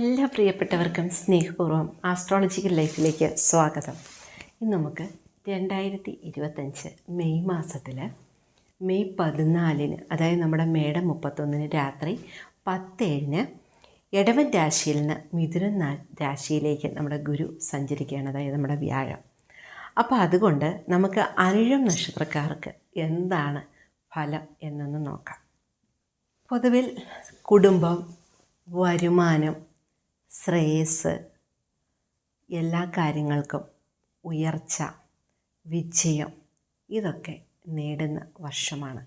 എല്ലാ പ്രിയപ്പെട്ടവർക്കും സ്നേഹപൂർവം ആസ്ട്രോളജിക്കൽ ലൈഫിലേക്ക് സ്വാഗതം. ഇന്ന് നമുക്ക് രണ്ടായിരത്തി ഇരുപത്തഞ്ച് മെയ് മാസത്തിൽ മെയ് പതിനാലിന് അതായത് നമ്മുടെ മേടം മുപ്പത്തൊന്നിന് രാത്രി പത്തേഴിന് ഇടവൻ രാശിയിൽ നിന്ന് മിഥുനൻ രാശിയിലേക്ക് നമ്മുടെ ഗുരു സഞ്ചരിക്കുകയാണ് അതായത് നമ്മുടെ വ്യാഴം. അപ്പോൾ അതുകൊണ്ട് നമുക്ക് അനിഴം നക്ഷത്രക്കാർക്ക് എന്താണ് ഫലം എന്നൊന്ന് നോക്കാം. പൊതുവിൽ കുടുംബം വരുമാനം ശ്രേയസ്. എല്ലാ കാര്യങ്ങൾക്കും ഉയർച്ച വിജയം ഇതൊക്കെ നേടുന്ന വർഷമാണ്.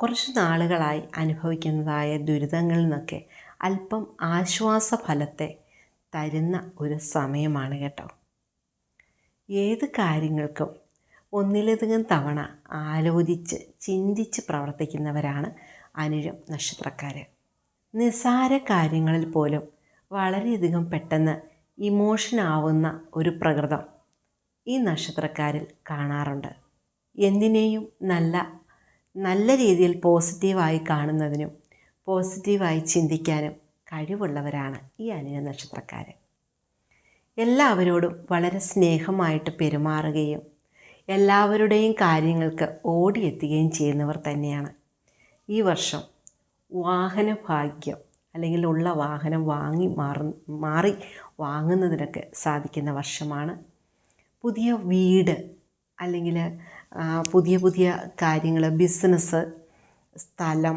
കുറച്ച് നാളുകളായി അനുഭവിക്കുന്നതായ ദുരിതങ്ങളിൽ നിന്നൊക്കെ അല്പം ആശ്വാസ ഫലത്തെ തരുന്ന ഒരു സമയമാണ് കേട്ടോ. ഏത് കാര്യങ്ങൾക്കും ഒന്നിലധികം തവണ ആലോചിച്ച് ചിന്തിച്ച് പ്രവർത്തിക്കുന്നവരാണ് അനുരം നക്ഷത്രക്കാർ നിസ്സാര കാര്യങ്ങളിൽ പോലും വളരെയധികം പെട്ടെന്ന് ഇമോഷൻ ആവുന്ന ഒരു പ്രകൃതം ഈ നക്ഷത്രക്കാരിൽ കാണാറുണ്ട്. എന്തിനേയും നല്ല നല്ല രീതിയിൽ പോസിറ്റീവായി കാണുന്നതിനും പോസിറ്റീവായി ചിന്തിക്കാനും കഴിവുള്ളവരാണ് ഈ അനിയ നക്ഷത്രക്കാർ എല്ലാവരോടും വളരെ സ്നേഹമായിട്ട് പെരുമാറുകയും എല്ലാവരുടെയും കാര്യങ്ങൾക്ക് ഓടിയെത്തുകയും ചെയ്യുന്നവർ തന്നെയാണ് ഈ വർഷം വാഹന ഭാഗ്യം അല്ലെങ്കിൽ ഉള്ള വാഹനം വാങ്ങി മാറ മാറി വാങ്ങുന്നതിനൊക്കെ സാധിക്കുന്ന വർഷമാണ്. പുതിയ വീട് അല്ലെങ്കിൽ പുതിയ പുതിയ കാര്യങ്ങൾ ബിസിനസ് സ്ഥലം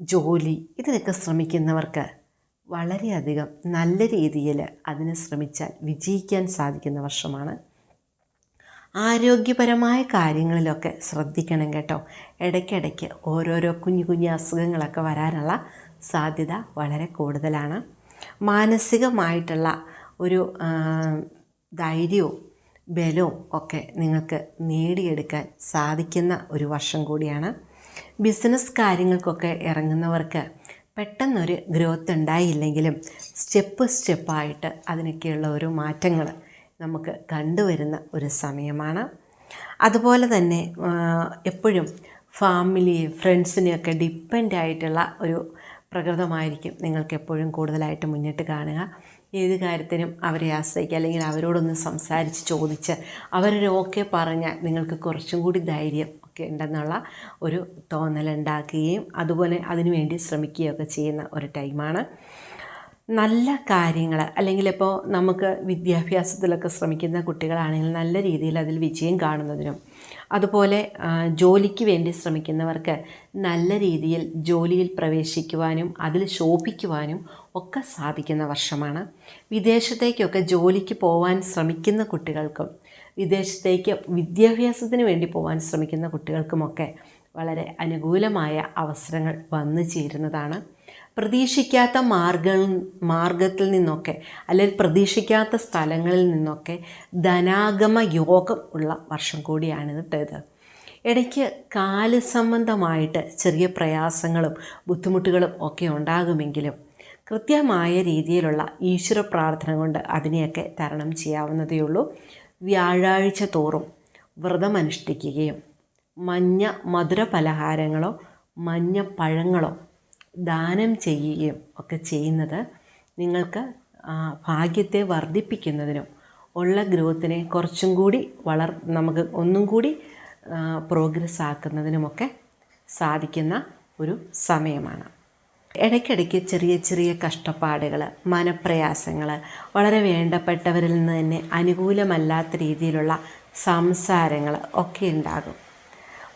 ജോലി ഇതിനൊക്കെ ശ്രമിക്കുന്നവർക്ക് വളരെയധികം നല്ല രീതിയിൽ അതിനെ ശ്രമിച്ചാൽ വിജയിക്കാൻ സാധിക്കുന്ന വർഷമാണ്. ആരോഗ്യപരമായ കാര്യങ്ങളിലൊക്കെ ശ്രദ്ധിക്കണം കേട്ടോ. ഇടയ്ക്കിടയ്ക്ക് ഓരോരോ കുഞ്ഞു കുഞ്ഞു അസുഖങ്ങളൊക്കെ വരാനുള്ള സാധ്യത വളരെ കൂടുതലാണ്. മാനസികമായിട്ടുള്ള ഒരു ധൈര്യവും ബലവും ഒക്കെ നിങ്ങൾക്ക് നേടിയെടുക്കാൻ സാധിക്കുന്ന ഒരു വർഷം കൂടിയാണ്. ബിസിനസ് കാര്യങ്ങൾക്കൊക്കെ ഇറങ്ങുന്നവർക്ക് പെട്ടെന്നൊരു ഗ്രോത്ത് ഉണ്ടായില്ലെങ്കിലും സ്റ്റെപ്പ് സ്റ്റെപ്പായിട്ട് അതിനൊക്കെയുള്ള ഒരു മാറ്റങ്ങൾ നമുക്ക് കണ്ടുവരുന്ന ഒരു സമയമാണ്. അതുപോലെ തന്നെ എപ്പോഴും ഫാമിലി ഫ്രണ്ട്സിനെയൊക്കെ ഡിപ്പെൻഡ് ആയിട്ടുള്ള ഒരു പ്രകൃതമായിരിക്കും നിങ്ങൾക്ക് എപ്പോഴും കൂടുതലായിട്ട് മുന്നിട്ട് കാണുക. ഏത് കാര്യത്തിനും അവരെ ആശ്രയിക്കുക അല്ലെങ്കിൽ അവരോടൊന്ന് സംസാരിച്ച് ചോദിച്ച് അവരൊരു ഓക്കെ പറഞ്ഞാൽ നിങ്ങൾക്ക് കുറച്ചും കൂടി ധൈര്യം ഒക്കെ ഉണ്ടെന്നുള്ള ഒരു തോന്നലുണ്ടാക്കുകയും അതുപോലെ അതിനുവേണ്ടി ശ്രമിക്കുകയൊക്കെ ചെയ്യുന്ന ഒരു ടൈമാണ് നല്ല കാര്യങ്ങൾ അല്ലെങ്കിൽ ഇപ്പോൾ നമുക്ക് വിദ്യാഭ്യാസത്തിലൊക്കെ ശ്രമിക്കുന്ന കുട്ടികളാണെങ്കിൽ നല്ല രീതിയിൽ അതിൽ വിജയം കാണുന്നതിനും അതുപോലെ ജോലിക്ക് വേണ്ടി ശ്രമിക്കുന്നവർക്ക് നല്ല രീതിയിൽ ജോലിയിൽ പ്രവേശിക്കുവാനും അതിൽ ശോഭിക്കുവാനും ഒക്കെ സാധിക്കുന്ന വർഷമാണ്. വിദേശത്തേക്കൊക്കെ ജോലിക്ക് പോകാൻ ശ്രമിക്കുന്ന കുട്ടികൾക്കും വിദേശത്തേക്ക് വിദ്യാഭ്യാസത്തിന് വേണ്ടി പോകാൻ ശ്രമിക്കുന്ന കുട്ടികൾക്കുമൊക്കെ വളരെ അനുകൂലമായ അവസരങ്ങൾ വന്നു ചേരുന്നതാണ്. പ്രതീക്ഷിക്കാത്ത മാർഗ മാർഗത്തിൽ നിന്നൊക്കെ അല്ലെങ്കിൽ പ്രതീക്ഷിക്കാത്ത സ്ഥലങ്ങളിൽ നിന്നൊക്കെ ധനാഗമ യോഗം ഉള്ള വർഷം കൂടിയാണ് കേട്ടോ ഇത്. ഇടയ്ക്ക് കാൽ സംബന്ധമായിട്ട് ചെറിയ പ്രയാസങ്ങളും ബുദ്ധിമുട്ടുകളും ഒക്കെ ഉണ്ടാകുമെങ്കിലും കൃത്യമായ രീതിയിലുള്ള ഈശ്വര പ്രാർത്ഥന കൊണ്ട് അതിനെയൊക്കെ തരണം ചെയ്യാവുന്നതേ ഉള്ളൂ. വ്യാഴാഴ്ച തോറും വ്രതമനുഷ്ഠിക്കുകയും മഞ്ഞ മധുര പലഹാരങ്ങളോ മഞ്ഞ പഴങ്ങളോ ദാനം ചെയ്യുകയും ഒക്കെ ചെയ്യുന്നത് നിങ്ങൾക്ക് ഭാഗ്യത്തെ വർദ്ധിപ്പിക്കുന്നതിനും ഉള്ള ഗ്രോത്തിനെ കുറച്ചും കൂടി വളർ നമുക്ക് ഒന്നും കൂടി പ്രോഗ്രസ് ആക്കുന്നതിനുമൊക്കെ സാധിക്കുന്ന ഒരു സമയമാണ്. ഇടയ്ക്കിടയ്ക്ക് ചെറിയ ചെറിയ കഷ്ടപ്പാടുകൾ മനപ്രയാസങ്ങൾ വളരെ വേണ്ടപ്പെട്ടവരിൽ നിന്ന് തന്നെ അനുകൂലമല്ലാത്ത രീതിയിലുള്ള സംസാരങ്ങൾ ഒക്കെ ഉണ്ടാകും.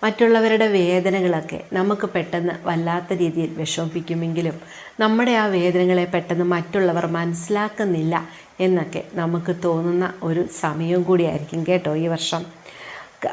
മറ്റുള്ളവരുടെ വേദനകളൊക്കെ നമുക്ക് പെട്ടെന്ന് വല്ലാത്ത രീതിയിൽ വിഷമിപ്പിക്കുമെങ്കിലും നമ്മുടെ ആ വേദനകളെ പെട്ടെന്ന് മറ്റുള്ളവർ മനസ്സിലാക്കുന്നില്ല എന്നൊക്കെ നമുക്ക് തോന്നുന്ന ഒരു സമയവും കൂടിയായിരിക്കും കേട്ടോ ഈ വർഷം.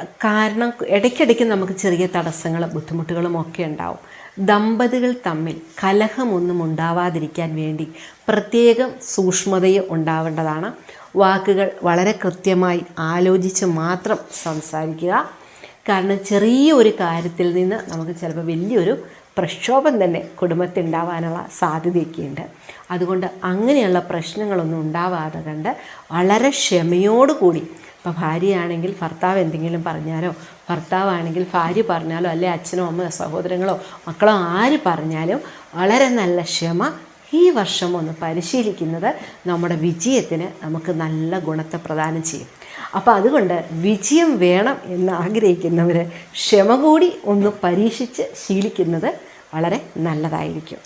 കാരണം ഇടയ്ക്കിടയ്ക്ക് നമുക്ക് ചെറിയ തടസ്സങ്ങളും ബുദ്ധിമുട്ടുകളും ഒക്കെ ഉണ്ടാവും. ദമ്പതികൾ തമ്മിൽ കലഹമൊന്നും ഉണ്ടാവാതിരിക്കാൻ വേണ്ടി പ്രത്യേകം സൂക്ഷ്മതയും ഉണ്ടാവേണ്ടതാണ്. വാക്കുകൾ വളരെ കൃത്യമായി ആലോചിച്ച് മാത്രം സംസാരിക്കുക. കാരണം ചെറിയ ഒരു കാര്യത്തിൽ നിന്ന് നമുക്ക് ചിലപ്പോൾ വലിയൊരു പ്രക്ഷോഭം തന്നെ കുടുംബത്തിൽ ഉണ്ടാവാനുള്ള സാധ്യതയൊക്കെയുണ്ട്. അതുകൊണ്ട് അങ്ങനെയുള്ള പ്രശ്നങ്ങളൊന്നും ഉണ്ടാവാതെ കണ്ട് വളരെ ക്ഷമയോടുകൂടി ഇപ്പോൾ ഭാര്യയാണെങ്കിൽ ഭർത്താവ് എന്തെങ്കിലും പറഞ്ഞാലോ ഭർത്താവാണെങ്കിൽ ഭാര്യ പറഞ്ഞാലോ അല്ലെ അച്ഛനോ അമ്മയോ സഹോദരങ്ങളോ മക്കളോ ആര് പറഞ്ഞാലും വളരെ നല്ല ക്ഷമ ഈ വർഷം ഒന്ന് പരിശീലിക്കുന്നത് നമ്മുടെ വിജയത്തിന് നമുക്ക് നല്ല ഗുണത്തെ പ്രദാനം ചെയ്യും. അപ്പോൾ അതുകൊണ്ട് വിജയം വേണം എന്ന് ആഗ്രഹിക്കുന്നവർ ക്ഷമ കൂടി ഒന്ന് പരീക്ഷിച്ച് ശീലിക്കുന്നത് വളരെ നല്ലതായിരിക്കും.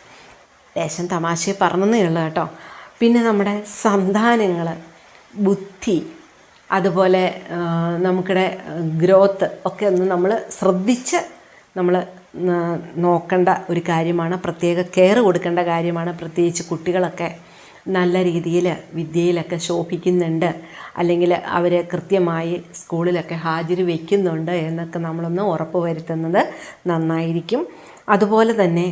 ലേശം തമാശ പറഞ്ഞതേ ഉള്ളൂ കേട്ടോ. പിന്നെ നമ്മുടെ സന്താനങ്ങൾ ബുദ്ധി അതുപോലെ നമുക്കിടെ ഗ്രോത്ത് ഒക്കെ ഒന്ന് നമ്മൾ ശ്രദ്ധിച്ച് നമ്മൾ നോക്കേണ്ട ഒരു കാര്യമാണ് പ്രത്യേക കെയർ കൊടുക്കേണ്ട കാര്യമാണ്. പ്രത്യേകിച്ച് കുട്ടികളൊക്കെ നല്ല രീതിയിൽ വിദ്യയിലൊക്കെ ശോഭിക്കുന്നുണ്ട്. അല്ലെങ്കിൽ അവർ കൃത്യമായി സ്കൂളിലൊക്കെ ഹാജർ വയ്ക്കുന്നുണ്ട് എന്നൊക്കെ നമ്മളൊന്ന് ഉറപ്പ് വരുത്തുന്നത് നന്നായിരിക്കും. അതുപോലെ തന്നെ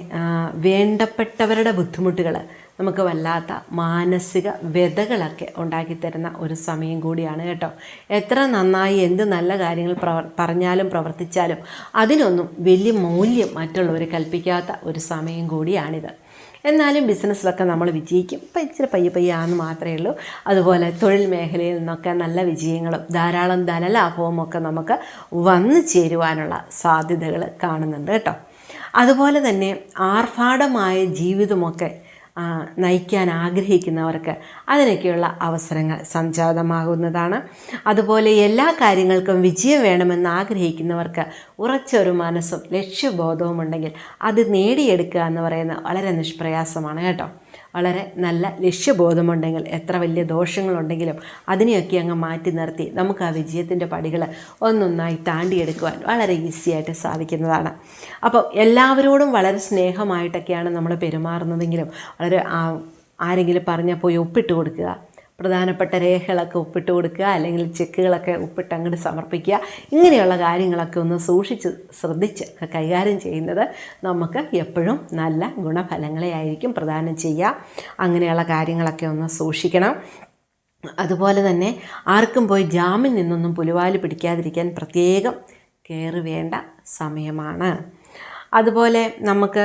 വേണ്ടപ്പെട്ടവരുടെ ബുദ്ധിമുട്ടുകൾ നമുക്ക് വല്ലാത്ത മാനസിക വ്യതകളൊക്കെ ഉണ്ടാക്കിത്തരുന്ന ഒരു സമയം കൂടിയാണ് കേട്ടോ. എത്ര നന്നായി എന്ത് നല്ല കാര്യങ്ങൾ പ്രവർ പറഞ്ഞാലും പ്രവർത്തിച്ചാലും അതിനൊന്നും വലിയ മൂല്യം മറ്റുള്ളവർ കൽപ്പിക്കാത്ത ഒരു സമയം കൂടിയാണിത്. എന്നാലും ബിസിനസ്സിലൊക്കെ നമ്മൾ വിജയിക്കും. ഇപ്പം ഇച്ചിരി പയ്യെ പയ്യെ മാത്രമേ ഉള്ളൂ. അതുപോലെ തൊഴിൽ മേഖലയിൽ നിന്നൊക്കെ നല്ല വിജയങ്ങളും ധാരാളം ധനലാഭവും ഒക്കെ നമുക്ക് വന്നു ചേരുവാനുള്ള സാധ്യതകൾ കാണുന്നുണ്ട് കേട്ടോ. അതുപോലെ തന്നെ ആർഭാടമായ ജീവിതമൊക്കെ നയിക്കാൻ ആഗ്രഹിക്കുന്നവർക്ക് അതിനൊക്കെയുള്ള അവസരങ്ങൾ സംജാതമാകുന്നതാണ്. അതുപോലെ എല്ലാ കാര്യങ്ങൾക്കും വിജയം വേണമെന്ന് ആഗ്രഹിക്കുന്നവർക്ക് ഉറച്ചൊരു മനസ്സും ലക്ഷ്യബോധവും ഉണ്ടെങ്കിൽ അത് നേടിയെടുക്കുക എന്ന് പറയുന്നത് വളരെ നിഷ്പ്രയാസമാണ് കേട്ടോ. വളരെ നല്ല ലക്ഷ്യബോധമുണ്ടെങ്കിൽ എത്ര വലിയ ദോഷങ്ങളുണ്ടെങ്കിലും അതിനെയൊക്കെ അങ്ങ് മാറ്റി നിർത്തി നമുക്ക് ആ വിജയത്തിന്റെ പടികൾ ഒന്നൊന്നായി താണ്ടിയെടുക്കുവാൻ വളരെ ഈസിയായിട്ട് സാധിക്കുന്നതാണ്. അപ്പോൾ എല്ലാവരോടും വളരെ സ്നേഹമായിട്ടൊക്കെയാണ് നമ്മൾ പെരുമാറുന്നതെങ്കിലും വളരെ ആരെങ്കിലും പറഞ്ഞാൽ പോയി ഒപ്പിട്ട് കൊടുക്കുക പ്രധാനപ്പെട്ട രേഖകളൊക്കെ ഒപ്പിട്ട് കൊടുക്കുക അല്ലെങ്കിൽ ചെക്കുകളൊക്കെ ഒപ്പിട്ട് അങ്ങോട്ട് സമർപ്പിക്കുക. ഇങ്ങനെയുള്ള കാര്യങ്ങളൊക്കെ ഒന്ന് സൂക്ഷിച്ച് ശ്രദ്ധിച്ച് കൈകാര്യം ചെയ്യുന്നത് നമുക്ക് എപ്പോഴും നല്ല ഗുണഫലങ്ങളെ ആയിരിക്കും പ്രദാനം ചെയ്യുക. അങ്ങനെയുള്ള കാര്യങ്ങളൊക്കെ ഒന്ന് സൂക്ഷിക്കണം. അതുപോലെ തന്നെ ആർക്കും പോയി ജാമ്യം നിന്നൊന്നും പുലിവാൽ പിടിക്കാതിരിക്കാൻ പ്രത്യേകം കയറി വേണ്ട സമയമാണ്. അതുപോലെ നമുക്ക്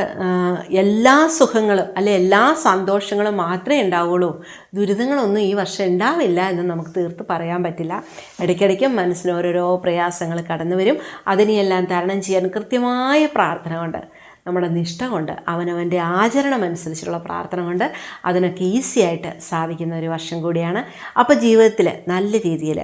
എല്ലാ സുഖങ്ങളും അല്ലെ എല്ലാ സന്തോഷങ്ങളും മാത്രമേ ഉണ്ടാവുള്ളൂ. ദുരിതങ്ങളൊന്നും ഈ വർഷം ഉണ്ടാവില്ല എന്ന് നമുക്ക് തീർത്ത് പറയാൻ പറ്റില്ല. ഇടയ്ക്കിടയ്ക്കും മനസ്സിന് ഓരോരോ പ്രയാസങ്ങൾ കടന്നു വരും. അതിനെയെല്ലാം തരണം ചെയ്യാൻ കൃത്യമായ പ്രാർത്ഥന കൊണ്ട് നമ്മുടെ നിഷ്ഠ കൊണ്ട് അവനവന്റെ ആചരണം അനുസരിച്ചുള്ള പ്രാർത്ഥന കൊണ്ട് അതിനൊക്കെ ഈസിയായിട്ട് സാധിക്കുന്ന ഒരു വർഷം കൂടിയാണ്. അപ്പോൾ ജീവിതത്തിൽ നല്ല രീതിയിൽ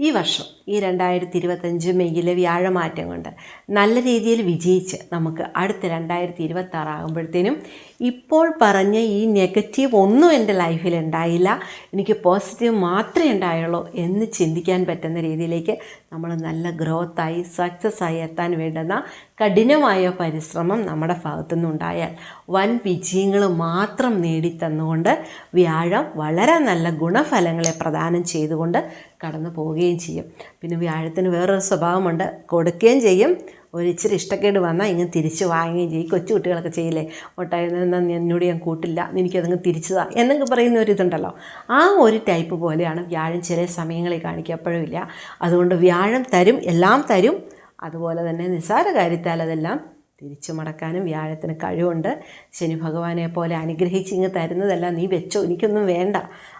ഈ വർഷം ഈ രണ്ടായിരത്തി ഇരുപത്തഞ്ച് മെയ്യിലെ വ്യാഴമാറ്റം കൊണ്ട് നല്ല രീതിയിൽ വിജയിച്ച് നമുക്ക് അടുത്ത രണ്ടായിരത്തി ഇരുപത്തി ആറാകുമ്പോഴത്തേനും ഇപ്പോൾ പറഞ്ഞ ഈ നെഗറ്റീവ് ഒന്നും എന്റെ ലൈഫിൽ ഉണ്ടായില്ല. എനിക്ക് പോസിറ്റീവ് മാത്രമേ ഉണ്ടായുള്ളൂ എന്ന് ചിന്തിക്കാൻ പറ്റുന്ന രീതിയിലേക്ക് നമ്മൾ നല്ല ഗ്രോത്തായി സക്സസ് ആയി എത്താൻ വേണ്ടുന്ന കഠിനമായ പരിശ്രമം നമ്മുടെ ഭാഗത്തു നിന്നുണ്ടായാൽ വൻ വിജയങ്ങൾ മാത്രം നേടിത്തന്നുകൊണ്ട് വ്യാഴം വളരെ നല്ല ഗുണഫലങ്ങളെ പ്രദാനം ചെയ്തുകൊണ്ട് കടന്നു പോവുകയും ചെയ്യും. പിന്നെ വ്യാഴത്തിന് വേറൊരു സ്വഭാവമുണ്ട്. കൊടുക്കുകയും ചെയ്യും. ഒരു ഇച്ചിരി ഇഷ്ടക്കേട് വന്നാൽ ഇങ്ങനെ തിരിച്ച് വാങ്ങുകയും ചെയ്യും. കൊച്ചു കുട്ടികളൊക്കെ ചെയ്യില്ലേ? ഒട്ടായി എന്നോട് ഞാൻ കൂട്ടില്ല. എനിക്കതങ്ങ് തിരിച്ചതാ. എന്നൊക്കെ പറയുന്ന ഒരു ഇതുണ്ടല്ലോ. ആ ഒരു ടൈപ്പ് പോലെയാണ് വ്യാഴം ചില സമയങ്ങളിൽ കാണിക്കുക. ഇല്ല. അതുകൊണ്ട് വ്യാഴം തരും എല്ലാം തരും. അതുപോലെ തന്നെ നിസ്സാര കാര്യത്താൽ അതെല്ലാം തിരിച്ചു മടക്കാനും വ്യാഴത്തിന് കഴിവുണ്ട്. ശനി ഭഗവാനെ പോലെ അനുഗ്രഹിച്ച് ഇങ്ങ് തരുന്നതെല്ലാം നീ വെച്ചോ. എനിക്കൊന്നും വേണ്ട.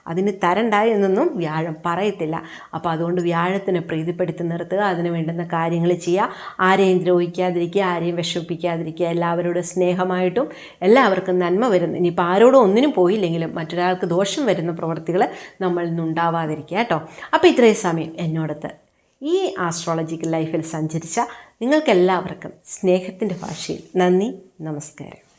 അതിന് തരണ്ട എന്നൊന്നും വ്യാഴം പറയത്തില്ല. അപ്പോൾ അതുകൊണ്ട് വ്യാഴത്തിനെ പ്രീതിപ്പെടുത്തി നിർത്തുക. അതിന് വേണ്ടുന്ന കാര്യങ്ങൾ ചെയ്യുക. ആരെയും ദ്രോഹിക്കാതിരിക്കുക ആരെയും വിഷമിപ്പിക്കാതിരിക്കുക. എല്ലാവരോടും സ്നേഹമായിട്ടും എല്ലാവർക്കും നന്മ വരുന്ന. ഇനിയിപ്പോൾ ആരോടും ഒന്നിനും പോയില്ലെങ്കിലും മറ്റൊരാൾക്ക് ദോഷം വരുന്ന പ്രവൃത്തികൾ നമ്മളിൽ നിന്നുണ്ടാവാതിരിക്കുക കേട്ടോ. അപ്പോൾ ഇത്രയും സമയം എന്നോടത്ത് ഈ ആസ്ട്രോളജിക്കൽ ലൈഫിൽ സഞ്ചരിച്ച നിങ്ങൾക്കെല്ലാവർക്കും സ്നേഹത്തിന്റെ ഭാഷയിൽ നന്ദി നമസ്കാരം.